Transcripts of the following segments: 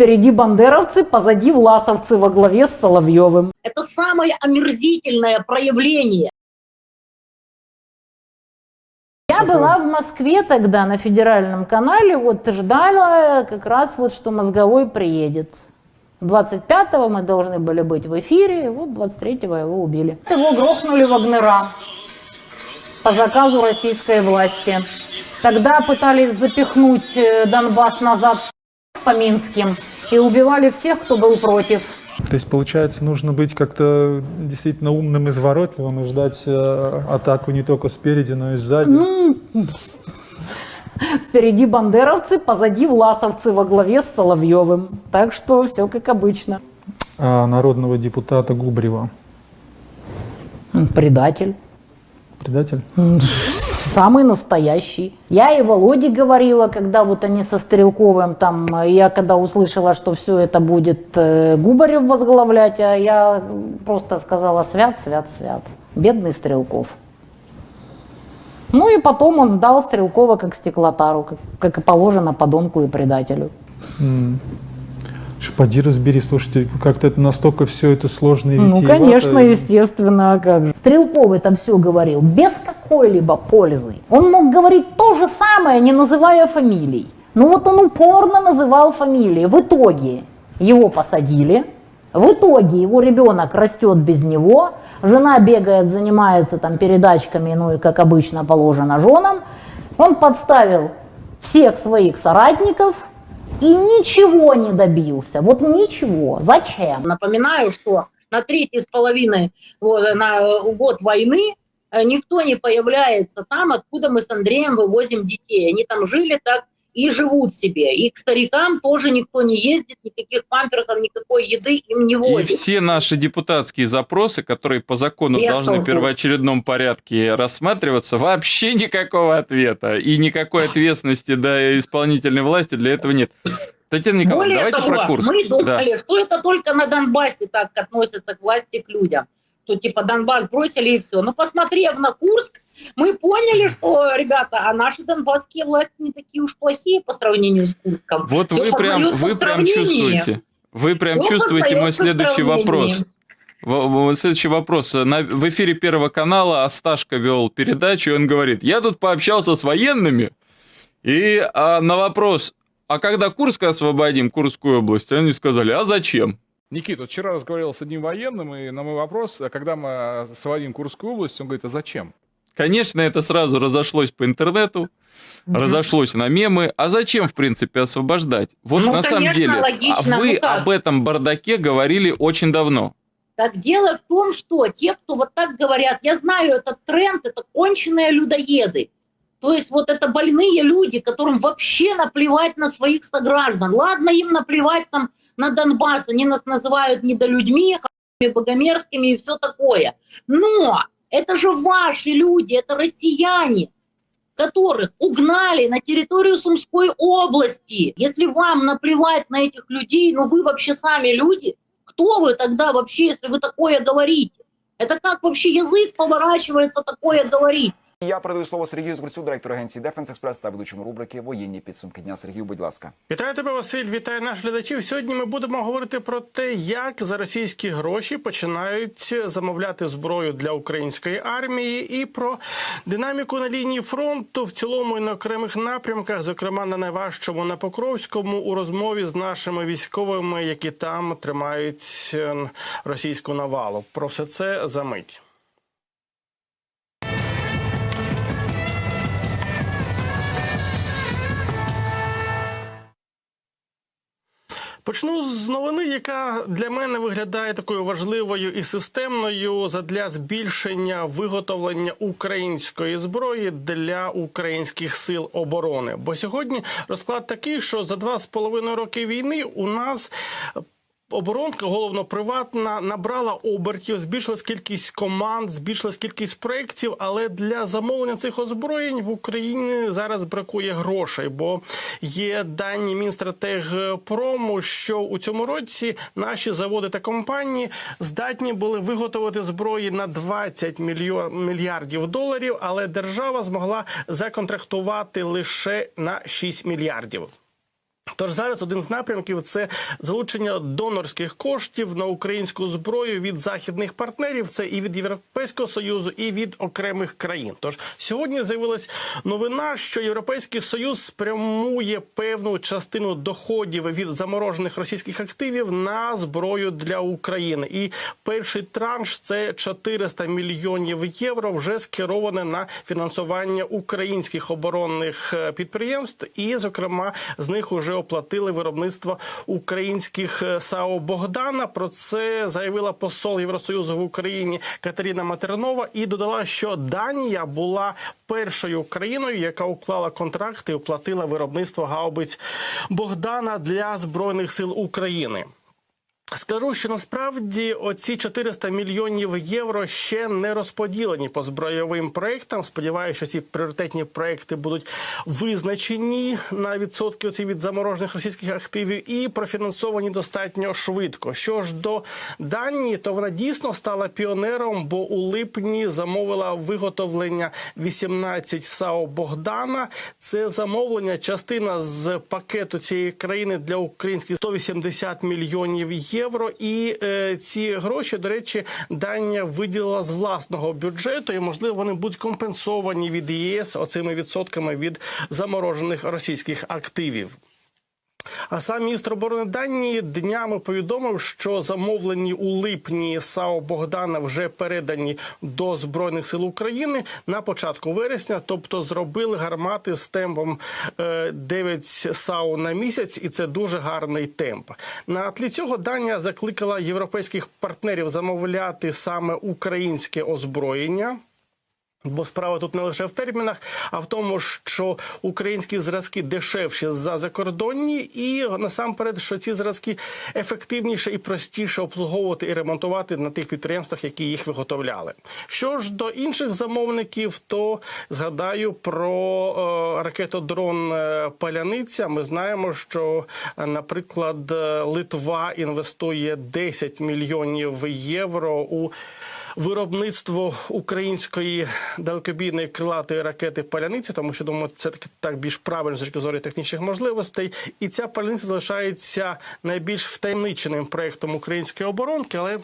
Впереди бандеровцы, позади власовцы во главе с Соловьевым. Это самое омерзительное проявление. Я была в Москве тогда на федеральном канале, вот ждала как раз вот, что Мозговой приедет. 25-го мы должны были быть в эфире, вот 23-го его убили. Его грохнули Вагнера по заказу российской власти. Тогда пытались запихнуть э, Донбасс назад по Минским и убивали всех, кто был против. То есть, получается, нужно быть как-то действительно умным и изворотливым и ждать э, атаку не только спереди, но и сзади. Ну, впереди бандеровцы, позади власовцы во главе с Соловьевым. Так что все как обычно. А народного депутата Губрева. Предатель. Предатель? Самый настоящий. Я и Володе говорила, когда вот они со Стрелковым там, э, я когда услышала, что все это будет э, Губарев возглавлять, а я просто сказала свят, свят, свят. Бедный Стрелков. Ну и потом он сдал Стрелкова как стеклотару, как, как и положено подонку и предателю. Ш, Поди разбери, слушайте, как-то это настолько все это сложно и Ну, конечно, естественно, а как же. Стрелков это все говорил без какой-либо пользы. Он мог говорить то же самое, не называя фамилий. Ну вот он упорно называл фамилии. В итоге его посадили, в итоге его ребенок растет без него, жена бегает, занимается там передачками, ну и как обычно положено женам. Он подставил всех своих соратников и ничего не добился. Вот ничего. Зачем? Напоминаю, что на третий с половиной вот, на э, год войны э, никто не появляется там, откуда мы с Андреем вывозим детей. Они там жили так и живут себе. И к старикам тоже никто не ездит, никаких памперсов, никакой еды им не И возит. все наши депутатские запросы, которые по закону Я должны в первоочередном порядке рассматриваться, вообще никакого ответа. И никакой ответственности до исполнительной власти для этого нет. Татьяна Николаевна, Более давайте того, про курс. мы Да. думали, что это только на Донбассе так относятся к власти, к людям. То типа Донбасс бросили и все. Но посмотрев на Курск, мы поняли, что, ребята, а наши донбасские власти не такие уж плохие по сравнению с Курском. Вот Всё вы прям, вы прям чувствуете. Вы прям Всё чувствуете мой следующий вопрос. Следующий вопрос. В эфире Первого канала Асташка вел передачу, и он говорит, я тут пообщался с военными, и а, на вопрос, а когда Курск освободим, Курскую область, они сказали, а зачем? Никита, вот вчера разговаривал с одним военным, и на мой вопрос, а когда мы освободим Курскую область, он говорит, а зачем? Конечно, это сразу разошлось по интернету, разошлось на мемы. А зачем, в принципе, освобождать? Вот Ну, на самом конечно, деле, а логично. вы Ну как? об этом бардаке говорили очень давно. Так дело в том, что те, кто вот так говорят, я знаю этот тренд, это конченые людоеды. То есть вот это больные люди, которым вообще наплевать на своих сограждан. Ладно, им наплевать там на Донбасс, они нас называют недолюдьми, богомерзкими и все такое. Но это же ваши люди, это россияне, которых угнали на территорию Сумской области. Если вам наплевать на этих людей, ну вы вообще сами люди, кто вы тогда вообще, если вы такое говорите? Это как вообще язык поворачивается такое говорить? Я передаю слово Сергію Згурцю, директору агенції Дефенс Експрес та ведучому рубрики Воєнні підсумки дня. Сергію, будь ласка. Вітаю тебе, Василь. Вітаю наших глядачів. Сьогодні ми будемо говорити про те, як за російські гроші починають замовляти зброю для української армії, і про динаміку на лінії фронту в цілому і на окремих напрямках, зокрема на найважчому на Покровському, у розмові з нашими військовими, які там тримають е, російську навалу. Про все це за мить. Почну з новини, яка для мене виглядає такою важливою і системною задля збільшення виготовлення української зброї для українських сил оборони. Бо сьогодні розклад такий, що за два з половиною роки війни у нас Оборонка, головно приватна, набрала обертів, збільшилась кількість команд, збільшилась кількість проєктів, але для замовлення цих озброєнь в Україні зараз бракує грошей, бо є дані Мінстратегпрому, що у цьому році наші заводи та компанії здатні були виготовити зброї на 20 мільйо- мільярдів доларів, але держава змогла законтрактувати лише на 6 мільярдів. Тож зараз один з напрямків це залучення донорських коштів на українську зброю від західних партнерів. Це і від Європейського союзу, і від окремих країн. Тож сьогодні з'явилась новина, що Європейський союз спрямує певну частину доходів від заморожених російських активів на зброю для України. І перший транш це 400 мільйонів євро, вже скероване на фінансування українських оборонних е, підприємств, і, зокрема, з них уже оплатили виробництво українських е, САО Богдана. Про це заявила посол Євросоюзу в Україні Катерина Матернова і додала, що Данія була першою країною, яка уклала контракти і оплатила виробництво гаубиць Богдана для збройних сил України. Скажу, що насправді оці 400 мільйонів євро ще не розподілені по збройовим проектам. Сподіваюся, що ці пріоритетні проекти будуть визначені на відсотки від заморожених російських активів і профінансовані достатньо швидко. Що ж до Данії, то вона дійсно стала піонером, бо у липні замовила виготовлення 18 САО Богдана. Це замовлення частина з пакету цієї країни для українських 180 мільйонів євро. І е, ці гроші, до речі, Данія виділила з власного бюджету, і можливо вони будуть компенсовані від ЄС оцими відсотками від заморожених російських активів. А сам міністр оборони Данії днями повідомив, що замовлені у липні САО Богдана вже передані до збройних сил України на початку вересня, тобто зробили гармати з темпом е, 9 САУ на місяць, і це дуже гарний темп. На тлі цього Данія закликала європейських партнерів замовляти саме українське озброєння. Бо справа тут не лише в термінах, а в тому, що українські зразки дешевші за закордонні, і насамперед, що ці зразки ефективніше і простіше обслуговувати і ремонтувати на тих підприємствах, які їх виготовляли. Що ж до інших замовників, то згадаю про е, ракетодрон е, Паляниця. Ми знаємо, що, е, наприклад, Литва інвестує 10 мільйонів євро у виробництво української далекобійної крилатої ракети паляниці, тому що думаю, це таки так більш правильно з точки зору технічних можливостей. І ця паляниця залишається найбільш втаємниченим проектом української оборонки, але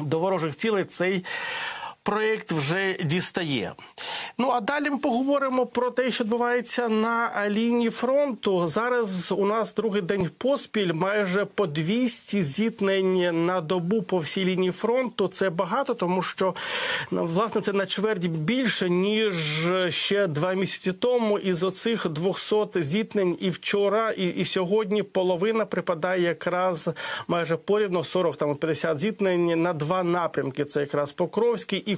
до ворожих цілей цей. Проєкт вже дістає. Ну а далі ми поговоримо про те, що відбувається на лінії фронту. Зараз у нас другий день поспіль, майже по 200 зіткнень на добу по всій лінії фронту. Це багато, тому що ну, власне це на чверть більше ніж ще два місяці тому. Із оцих 200 зіткнень і вчора, і, і сьогодні половина припадає якраз майже порівно 40 там 50 зіткнень на два напрямки. Це якраз Покровський і